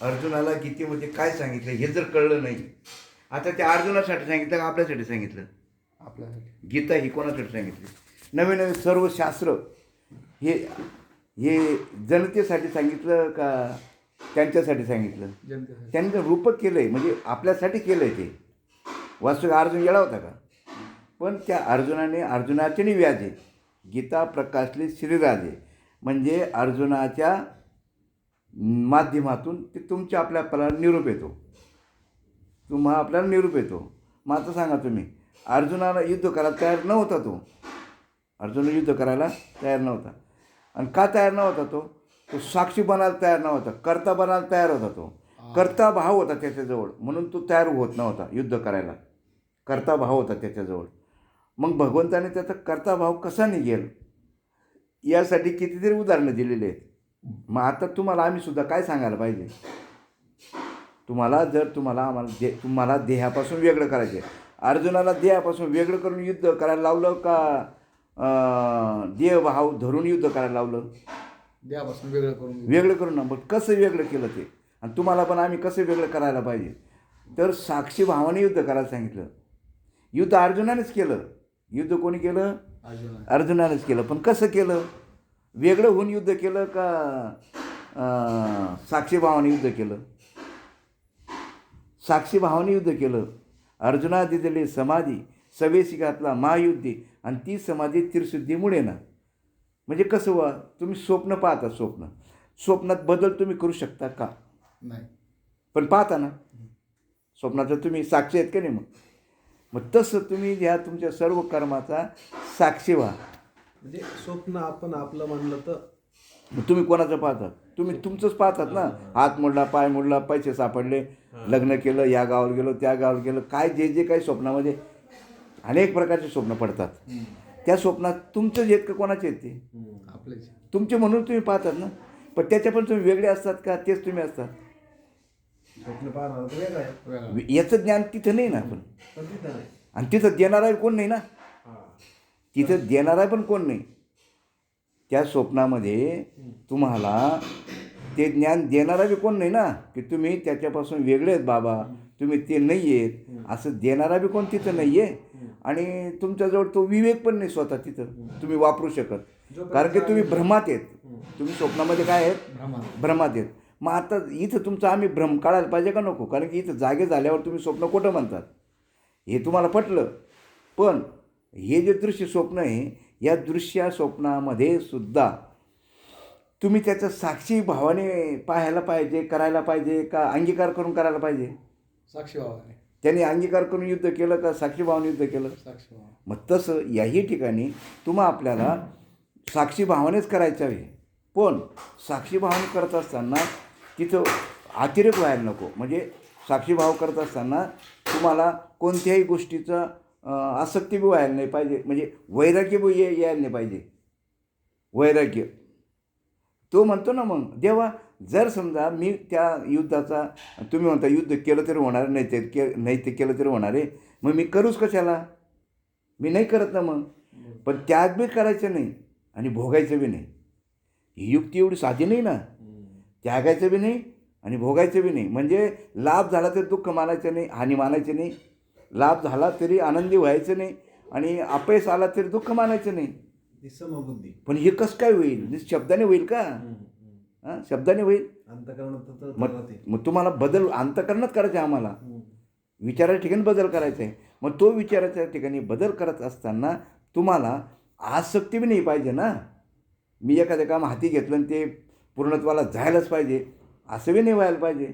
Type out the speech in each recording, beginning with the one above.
अर्जुनाला गीतेमध्ये काय सांगितलं हे जर कळलं नाही. आता त्या अर्जुनासाठी सांगितलं का आपल्यासाठी सांगितलं? आपल्यासाठी. गीता ही कोणासाठी सांगितली? नवीन नवीन सर्व शास्त्र हे हे जनतेसाठी सांगितलं का त्यांच्यासाठी सांगितलं? तर रूपक केलं आहे म्हणजे आपल्यासाठी केलं आहे ते. वास्तविक अर्जुन गेला होता का? पण त्या अर्जुनाने अर्जुनाचे व्याज आहे गीता प्रकाशले श्रीराजे म्हणजे अर्जुनाच्या माध्यमातून ते तुमच्या आपल्या आपल्याला निरूप येतो. तुम्हा आपल्याला निरूप येतो. मग आता सांगा तुम्ही अर्जुनाला युद्ध करायला तयार नव्हता तो. अर्जुन युद्ध करायला तयार नव्हता. आणि का तयार नव्हता तो? तो साक्षी बनायला तयार नव्हता कर्ता बनायला तयार होता तो. कर्ता भाव होता त्याच्याजवळ म्हणून तो तयार होत नव्हता युद्ध करायला. कर्ता भाव होता त्याच्याजवळ. मग भगवंताने त्याचा कर्ता भाव कसा निघेल? यासाठी कितीतरी उदाहरणं दिलेली आहेत. मग आता तुम्हाला आम्ही सुद्धा काय सांगायला पाहिजे? तुम्हाला जर तुम्हाला आम्हाला दे तुम्हाला देहापासून वेगळं करायचे अर्जुनाला देहापासून वेगळं करून युद्ध करायला लावलं का देहभाव धरून युद्ध करायला लावलं? देहापासून वेगळं करून. वेगळं करून ना मग कसं वेगळं केलं ते? आणि तुम्हाला पण आम्ही कसं वेगळं करायला पाहिजे? तर साक्षी भावाने युद्ध करायला सांगितलं. युद्ध अर्जुनानेच केलं. युद्ध कोणी केलं? अर्जुना अर्जुनानेच केलं. पण कसं केलं? वेगळं होऊन युद्ध केलं का अं, साक्षी भावाने युद्ध केलं? साक्षी भावाने युद्ध केलं. अर्जुना दिलेली समाधी सवेशी घातला महायुद्धी आणि ती समाधी तिरशुद्धीमुळे ना. म्हणजे कसं वा तुम्ही स्वप्न पाहता स्वप्न. स्वप्नात बदल तुम्ही करू शकता का? नाही. पण पाहता ना. स्वप्नाचं तुम्ही साक्षी आहेत का नाही मग? मग तसं तुम्ही ह्या तुमच्या सर्व कर्माचा साक्षी व्हा. म्हणजे स्वप्न आपण आपलं म्हणलं तर. मग तुम्ही कोणाचं पाहतात तुम्ही तुमचंच पाहतात ना. हात मोडला पाय मोडला पैसे सापडले. लग्न केलं या गावावर गेलो त्या गावावर गेलो. काय जे जे काही स्वप्नामध्ये अनेक प्रकारचे स्वप्न पडतात. त्या स्वप्नात तुमचं येत का कोणाचे आहेत ते? आपलेच. तुमचे म्हणून तुम्ही पाहतात ना. पण त्याच्या पण तुम्ही वेगळे असतात का? तेच तुम्ही असतात. स्वप्न पाहणार तर वेगळं आहे. वेगळा याचं ज्ञान तिथं नाही ना पण पण तिथं नाही. आणि तिथं देणारा कोण नाही ना? तिथं देणारा पण कोण नाही. त्या स्वप्नामध्ये तुम्हाला ते ज्ञान देणारा बी कोण नाही ना की तुम्ही त्याच्यापासून वेगळे आहेत बाबा तुम्ही ते नाही आहेत असं देणारा बी कोण तिथं नाही आहे. आणि तुमच्याजवळ तो विवेक पण नाही स्वतः तिथं तुम्ही वापरू शकत. कारण की तुम्ही भ्रमात आहेत. तुम्ही स्वप्नामध्ये काय आहेत? भ्रमा भ्रमात आहेत. मग आता इथं तुमचं आम्ही भ्रम काढायला पाहिजे का नको? कारण की इथं जागे झाल्यावर तुम्ही स्वप्न कुठं म्हणतात. हे तुम्हाला पटलं. पण हे जे दृश्य स्वप्न आहे या दृश्य स्वप्नामध्ये सुद्धा तुम्ही त्याचं साक्षी भावाने पाहायला पाहिजे करायला पाहिजे का अंगीकार करून करायला पाहिजे? साक्षी भावाने. त्यांनी अंगीकार करून युद्ध केलं का साक्षी भावाने युद्ध केलं? साक्षी भाव मग तसं याही ठिकाणी तुम्हा आपल्याला साक्षी भावानेच करायचं आहे. पण साक्षी भावाने करत असताना तिथं अतिरेक व्हायला नको. म्हणजे साक्षी भाव करत असताना तुम्हाला कोणत्याही गोष्टीचं आसक्ती बी व्हायला नाही पाहिजे. म्हणजे वैराग्य बी ये यायला नाही पाहिजे. वैराग्य. तो म्हणतो ना मग देवा जर समजा मी त्या युद्धाचा तुम्ही म्हणता युद्ध केलं तरी होणार नाही ते के नाही ते केलं तरी होणार आहे. मग मी करूच कशाला? मी नाही करत ना मग. पण त्याग बी करायचं नाही आणि भोगायचं बी नाही. ही युक्ती एवढी साधी नाही ना. त्यागायचं बी नाही आणि भोगायचं बी नाही. म्हणजे लाभ झाला तरी दुःख मानायचं नाही हानी मानायचं नाही. लाभ झाला तरी आनंदी व्हायचं नाही आणि अपयश आला तरी दुःख मानायचं नाही. पण हे कसं काय होईल? शब्दाने होईल का? हां शब्दाने होईल. अंतकरणात तर मग मग तुम्हाला बदल अंतकरणात करायचं आहे आम्हाला. विचाराच्या ठिकाणी बदल करायचा आहे. मग तो विचाराच्या ठिकाणी बदल करत असताना तुम्हाला आसक्ती बी नाही पाहिजे ना. मी एखादं काम हाती घेतलं आणि ते पूर्णत्वाला जायलाच पाहिजे. असं बी नाही व्हायला पाहिजे.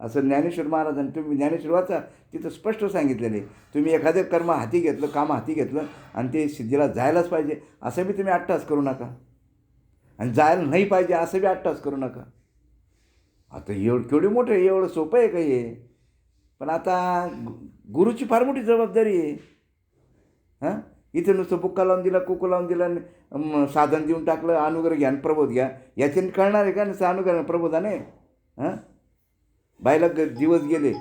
असं ज्ञानेश्वर महाराजांनी तुम्ही ज्ञानेश्वर वाचा तिथं स्पष्ट सांगितलेलं आहे. तुम्ही एखादं कर्म हाती घेतलं काम हाती घेतलं आणि ते सिद्धीला जायलाच पाहिजे असं बी तुम्ही अट्टास करू नका. आणि जायला नाही पाहिजे असं बी अट्टास करू नका. आता एवढं केवढी मोठं आहे एवढं सोपं आहे का हे? पण आता गुरुची फार मोठी जबाबदारी आहे. हां? इथे नुसतं बुक्का लावून दिला कुकू लावून दिला साधन देऊन टाकलं अनुग्रह घ्या आणि प्रबोध घ्या. याच्याने कळणार आहे का? नुसतं अनुग्रह प्रबोधाने? हां? बाईला ग दिवस गेले.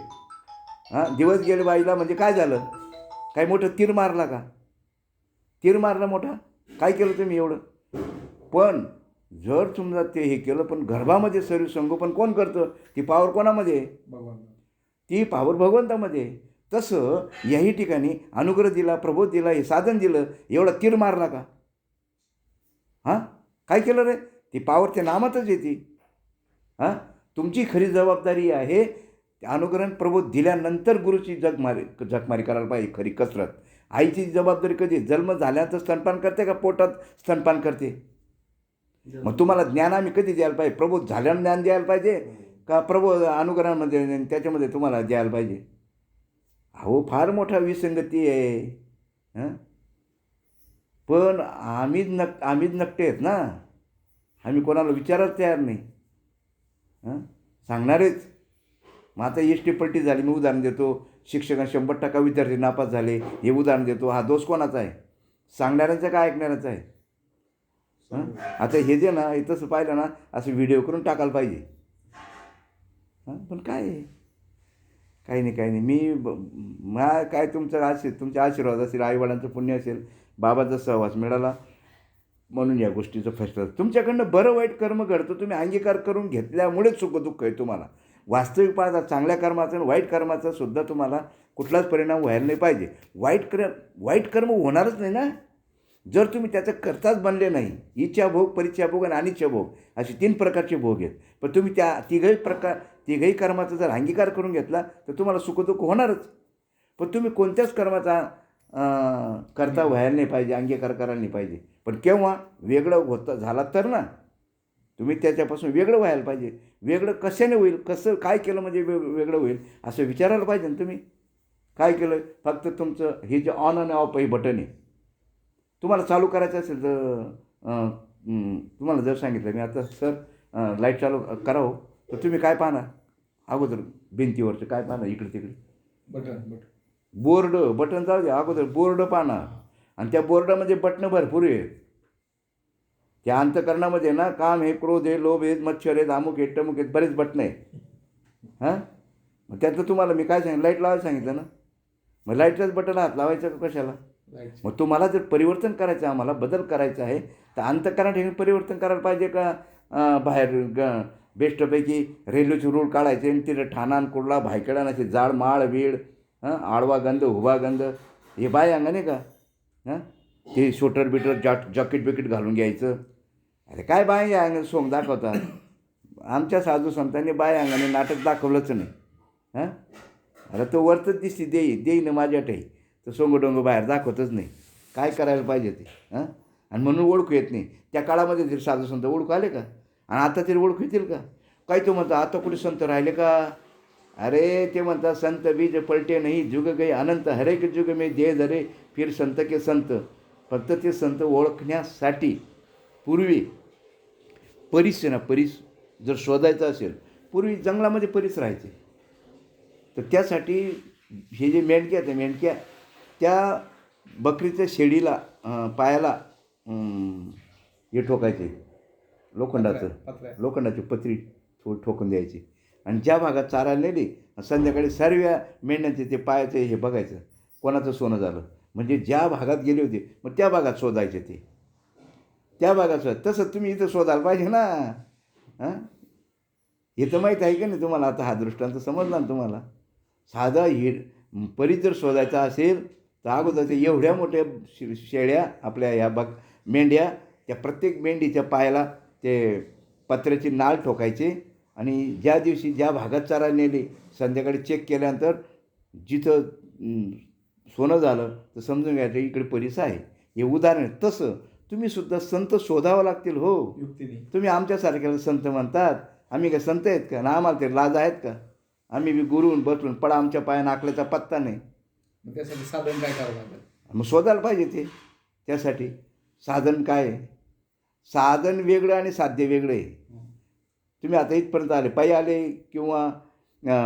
हां दिवस गेले बाईला म्हणजे काय झालं? काय मोठं तीर मारला का? तीर मारला मोठा? काय केलं तुम्ही एवढं? पण जर समजा ते हे केलं पण गर्भामध्ये सर्व संगोपन कोण करतं? ती पावर कोणामध्ये? ती पावर भगवंतामध्ये. तसं याही ठिकाणी अनुग्रह दिला प्रबोध दिला हे साधन दिलं एवढा तीर मारला का? हां? काय केलं रे? ती पावर त्या नामातच येते. हां? तुमची खरी जबाबदारी आहे अनुग्रह प्रबोध दिल्यानंतर गुरुची जगमारी जगमारी करायला पाहिजे खरी कसरत. आईची जबाबदारी कधी? जन्म झाल्यानंतर स्तनपान करते का पोटात स्तनपान करते? मग तुम्हाला ज्ञान आम्ही कधी द्यायला पाहिजे? प्रबोध झाल्यानं ज्ञान द्यायला पाहिजे का प्रबोध अनुग्रहामध्ये आणि त्याच्यामध्ये तुम्हाला द्यायला पाहिजे? अहो फार मोठा विसंगती आहे. हं? पण आम्हीच नक आम्हीच नकटे आहेत ना. आम्ही कोणाला विचारच तयार नाही. हं? सांगणारेच. मग आता एस टी पलटी झाली मी उदाहरण देतो. शिक्षकां शंभर टक्का विद्यार्थी नापास झाले हे उदाहरण देतो. हा दोष कोणाचा आहे? सांगणाऱ्यांचा का ऐकणाऱ्याचा आहे? आता हे जे ना हे तसं पाहिलं ना असं व्हिडिओ करून टाकायला पाहिजे. हां? पण काय? काही नाही काही नाही. मी ब- काय तुमचं आशीर् तुमचे आशीर्वाद असेल आईवडिलांचं पुण्य असेल बाबाचा सहवास मिळाला. म्हणून या गोष्टीचं फसलं तुमच्याकडनं बरं वाईट कर्म घडतं तुम्ही अंगीकार करून घेतल्यामुळेच सुखदुःख आहे तुम्हाला. वास्तविक पाहता चांगल्या कर्माचं आणि वाईट कर्माचा सुद्धा तुम्हाला कुठलाच परिणाम व्हायला नाही पाहिजे. वाईट कर्म वाईट कर्म होणारच नाही ना? जर तुम्ही त्याचं करताच बनले नाही इच्छा भोग परिच्छा भोग आणि अनिच्छा भोग असे तीन प्रकारचे भोग आहेत. पण तुम्ही त्या तिघही प्रकार तिघही कर्माचा जर अंगीकार करून घेतला तर तुम्हाला सुखदुःख होणारच. पण तुम्ही कोणत्याच कर्माचा करता व्हायला नाही पाहिजे अंगीकार करायला नाही पाहिजे. पण केव्हा वेगळं होतं झाला तर ना. तुम्ही त्याच्यापासून वेगळं व्हायला पाहिजे. वेगळं कशाने होईल कसं काय केलं म्हणजे वेग वेगळं होईल असं विचारायला पाहिजे ना तुम्ही. काय केलं? फक्त तुमचं हे जे ऑन आणि ऑफ हे बटन आहे. तुम्हाला चालू करायचं असेल तर हं, तुम्हाला जर सांगितलं मी आता सर लाइट चालू करावं तर तुम्ही काय पाहणार? अगोदर भिंतीवरचं काय पाहणार? इकडे तिकडे. बटन बटन बोर्ड बटन जाऊ दे अगोदर बोर्ड पाहणार आणि त्या बोर्डामध्ये बटणं भरपूर आहेत. त्या अंतकरणामध्ये ना काम हे क्रोध आहे लोभ आहेत मच्छर आहेत अमुक आहेत टमुक आहेत बरेच बटणं आहेत. हां? मग त्यातलं तुम्हाला मी काय सांगितलं? लाइट लावायला सांगितलं ना? मग लाईटच्याच बटन हात लावायचं का कशाला? मग तुम्हाला जर परिवर्तन करायचं आम्हाला बदल करायचा आहे तर अंतकरणा ठिकाणी परिवर्तन करायला पाहिजे का? बाहेर ग बेस्टपैकी रेल्वेचे रूळ काढायचे आणि तिथं ठाणान कुर्ला भायकडान असे जाड माळ बीड हां आडवा गंध उभा गंध हे बाय अंगाने का हां ते स्वेटर बिटर जॉ जॅकेट बिकेट घालून घ्यायचं अरे काय बाय या अंगाने सोंग दाखवतात आमच्या साधू संतांनी बाय अंगाने नाटक दाखवलंच नाही हां अरे तो वरतच दिसते देई देईनं माझ्यातही तर सोंगडोंग बाहेर दाखवतच नाही काय करायला पाहिजे ते हां आणि म्हणून ओळखू येत नाही त्या काळामध्ये तरी साधू संत ओळखू आले का आणि आता तरी ओळखू येतील का काही तो म्हणतो आता कुठे संत राहिले का अरे ते म्हणतात संत बीज पलटे नाही जुग गई अनंत हरेक जुग मे दे धरे फिर संत के संत. फक्त ते संत ओळखण्यासाठी पूर्वी परीस आहे ना परीस जर शोधायचं असेल पूर्वी जंगलामध्ये परीस राहायचे. तर त्यासाठी हे जे मेंढक्या आहेत मेंढक्या त्या बकरीच्या शेडीला पायाला हे ठोकायचे. लोखंडाचं लोखंडाची पत्री थो ठोकून द्यायची. आणि ज्या भागात चारायला नेली संध्याकाळी सर्व मेंढ्यांचे ते पायाचे हे बघायचं. कोणाचं सोनं झालं? म्हणजे ज्या भागात गेले होते मग त्या भागात शोधायचे ते. त्या भागात शोध. तसं तुम्ही इथं शोधायला पाहिजे ना. हां? हे तर माहीत आहे का नाही तुम्हाला? आता हा दृष्टांत समजला ना तुम्हाला. साधा हिड परी जर शोधायचा असेल तर अगोदर ते एवढ्या मोठ्या शे- शेळ्या आपल्या ह्या बघ मेंढ्या त्या प्रत्येक मेंढीच्या पायाला ते पत्र्याची नाळ ठोकायचे. आणि ज्या दिवशी ज्या भागात चारा नेली संध्याकाळी चेक केल्यानंतर जिथं सोनं झालं तर समजून घ्यायचं इकडे परीस आहे. हे उदाहरण आहे. तसं तुम्ही सुद्धा संत शोधावं लागतील हो. तुम्ही आमच्यासारख्याला संत म्हणतात. आम्ही काय संत आहेत का? ना आम्हाला ते लाज आहेत का? आम्ही बी गुरुवून बसलून पडा आमच्या पायानं आकल्याचा पत्ता नाही. मग त्यासाठी साधन काय करावं लागेल? मग शोधायला पाहिजे ते. त्यासाठी साधन काय आहे? साधन वेगळं आणि साध्य वेगळं आहे. तुम्ही आता इथपर्यंत आले पायी आले किंवा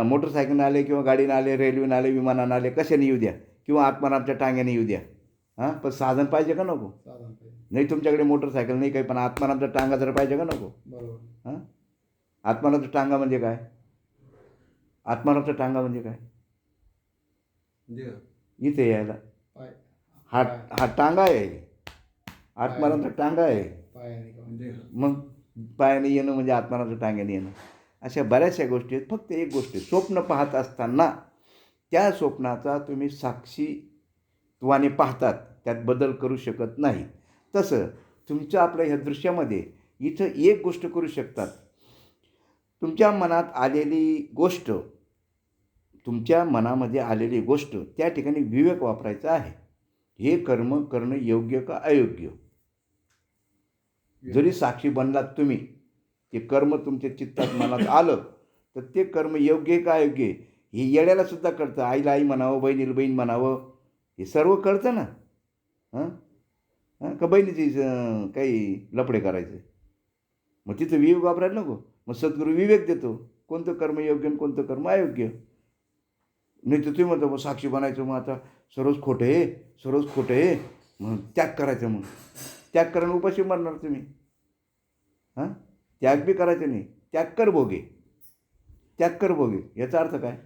मोटरसायकलनं आले किंवा गाडीनं आले रेल्वेनं आले विमानानं आले कशाने येऊ द्या? किंवा आत्मारामच्या टांग्याने येऊ द्या? हां? पण साधन पाहिजे का नको? नाही तुमच्याकडे मोटरसायकल नाही काही पण आत्मारामच्या टांगा जर पाहिजे का नको? बरोबर. हां? आत्मारामचा टांगा म्हणजे काय? आत्मारामचा टांगा म्हणजे काय? म्हणजे इथे यायला. हा हा टांगा आहे. आत्मारामचा टांगा आहे. मग? पायाने येणं म्हणजे आत्मानाचं टांग्याने येणं. अशा बऱ्याचशा गोष्टी आहेत. फक्त एक गोष्ट स्वप्न पाहत असताना त्या स्वप्नाचा तुम्ही साक्षीत्वाने पाहतात. त्यात बदल करू शकत नाही. तसं तुमच्या आपल्या ह्या दृश्यामध्ये इथं एक गोष्ट करू शकतात. तुमच्या मनात आलेली गोष्ट तुमच्या मनामध्ये आलेली गोष्ट त्या ठिकाणी विवेक वापरायचा आहे. हे कर्म करणं योग्य का अयोग्य? जरी साक्षी बनलात तुम्ही ते कर्म तुमच्या चित्तात मनात आलं तर ते कर्म योग्य आहे का अयोग्य आहे? हे येड्याला सुद्धा कळतं. आईला आई म्हणावं बहिणीला बहीण म्हणावं हे सर्व कळतं ना? हां? हां? का बहिणीची काही लफडे करायचे? मग तिथं विवेक वापरायला नको. मग सद्गुरू विवेक देतो. कोणतं कर्म योग्य आणि कोणतं कर्म अयोग्य? नाही तर तुम्ही म्हणतो मग साक्षी बनायचं मग आता? सर्वच खोटं आहे सर्वच खोटं आहे. मग त्याग करायचं मग. त्याग करणं उपाशी मरणार तुम्ही. हां? त्याग बी करायचं नाही. त्याग कर भोगे. त्याग कर भोगे. याचा अर्थ काय?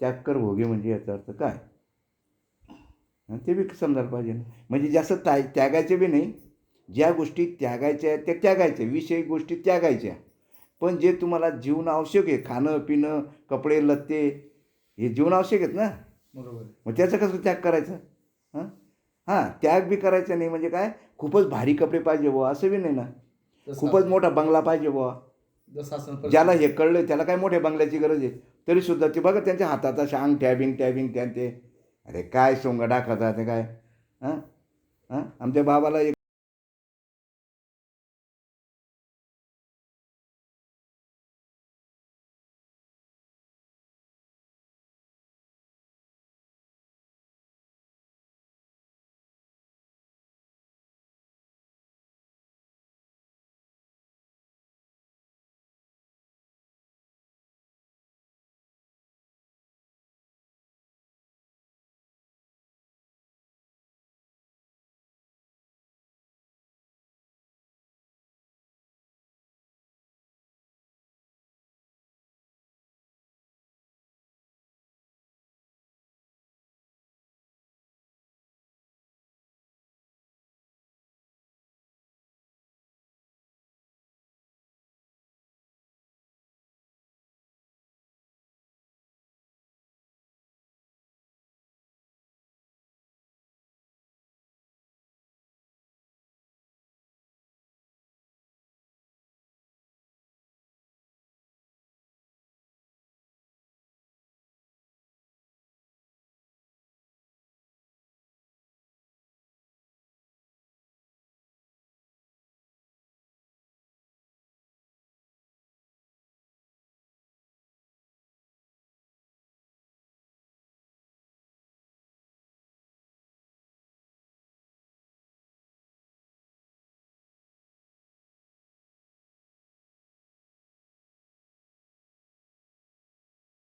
त्याग कर भोगे म्हणजे याचा अर्थ काय? हं, ते बी समजायला पाहिजे ना. म्हणजे जास्त त्या त्यागायचे बी नाही. ज्या गोष्टी त्यागायच्या आहेत त्या त्यागायच्या. विषय गोष्टी त्यागायच्या. पण जे तुम्हाला जीवन आवश्यक आहे खाणं पिणं कपडे लत्ते हे जीवन आवश्यक आहेत ना? बरोबर. मग त्याचं कसं त्याग करायचं? हां? हां त्याग बी करायचं नाही म्हणजे काय? खूपच भारी कपडे पाहिजे बुवा असं बी नाही ना? खूपच मोठा बंगला पाहिजे बुवा. ज्याला हे कळलं त्याला काय मोठ्या बंगल्याची गरज आहे? तरीसुद्धा ते बघा त्यांच्या हातात अशा अंगठ्या बिंगट्या बिंगट्या ते. अरे काय सोंग दाखवतात ते काय? हां? हां? आमच्या बाबाला एक